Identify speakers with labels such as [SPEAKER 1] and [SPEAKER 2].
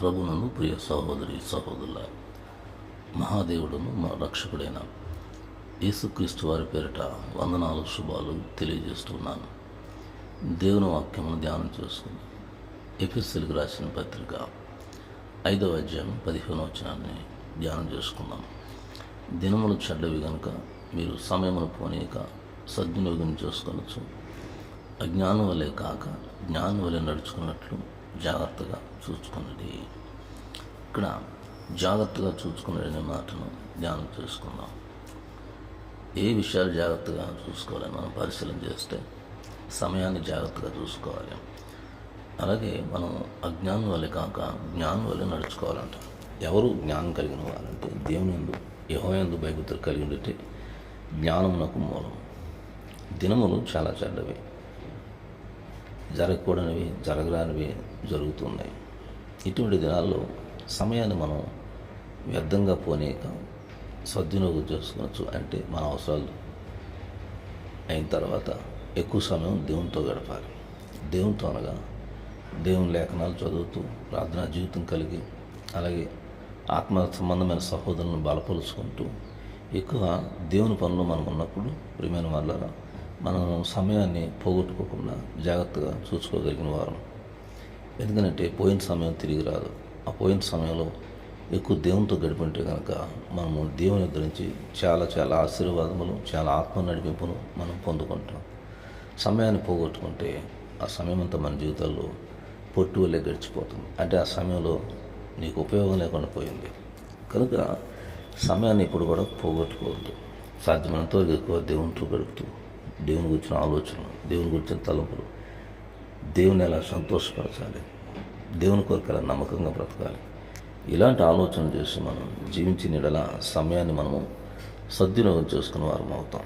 [SPEAKER 1] ప్రభునందు ప్రియ సహోదరి సహోదరుల మహాదేవుడును మా రక్షకుడైన యేసుక్రీస్తు వారి పేరిట వందనాలు శుభాలు తెలియజేస్తున్నాను. దేవుని వాక్యమును ధ్యానం చేసుకుని ఎపిసెల్కి రాసిన పత్రిక ఐదవ అధ్యాయం పదిహేను వచనాన్ని ధ్యానం చేసుకున్నాం దినములు చెడ్డవి కనుక మీరు సమయమును పోనీక సద్వినియోగం చేసుకొనొచ్చు. అజ్ఞానం వలె కాక జ్ఞానం వలె నడుచుకున్నట్లు జాగ్రత్తగా చూసుకున్నది. ఇక్కడ జాగ్రత్తగా చూసుకున్నది మాటను ధ్యానం చేసుకుందాం. ఏ విషయాలు జాగ్రత్తగా చూసుకోవాలి? మనం పరిశీలన చేస్తే సమయాన్ని జాగ్రత్తగా చూసుకోవాలి. అలాగే మనం అజ్ఞానం వల్ల కాక జ్ఞానం వల్ల నడుచుకోవాలంట. ఎవరు జ్ఞానం కలిగిన వారంటే దేవుని ఎందు యహోయందు భయభక్తులు కలిగి ఉంటే నాకు మూలం. దినములు చాలా చెడ్డవి. జరగకూడనివి జరగరానివి జరుగుతున్నాయి. ఇటువంటి దినాల్లో సమయాన్ని మనం వ్యర్థంగా పోనీక సద్వినియోగం చేసుకోవచ్చు. అంటే మన అవసరాలు అయిన తర్వాత ఎక్కువ సమయం దేవునితో గడపాలి. దేవునితో అనగా దేవుని లేఖనాలు చదువుతూ ప్రార్థనా జీవితం కలిగి అలాగే ఆత్మ సంబంధమైన సహోదరులను బలపరుచుకుంటూ ఎక్కువ దేవుని పనులు మనం ఉన్నప్పుడు ప్రియమైన వాళ్ళరా మనం సమయాన్ని పోగొట్టుకోకుండా జాగ్రత్తగా చూసుకోగలిగిన వారం. ఎందుకంటే పోయిన సమయం తిరిగి రాదు. ఆ పోయిన సమయంలో ఎక్కువ దేవునితో గడిపింటే కనుక మనము దేవుని గురించి చాలా చాలా ఆశీర్వాదములు చాలా ఆత్మ నడిపింపును మనం పొందుకుంటాం. సమయాన్ని పోగొట్టుకుంటే ఆ సమయం అంతా మన జీవితాల్లో పొట్టు వల్లే గడిచిపోతుంది. అంటే ఆ సమయంలో నీకు ఉపయోగం లేకుండా పోయింది. కనుక సమయాన్ని ఇప్పుడు కూడా పోగొట్టుకోవద్దు. సాధ్యమైనంతవరకు ఎక్కువ దేవునితో గడుపుతూ దేవుని గురించిన ఆలోచనలు దేవుని గురించిన తలంపులు. దేవుని ఎలా సంతోషపరచాలి? దేవుని కొరకు ఎలా నమ్మకంగా బ్రతకాలి? ఇలాంటి ఆలోచన చేసి మనం జీవించిన ఎడల సమయాన్ని మనము సద్వినియోగం చేసుకునే వారం అవుతాం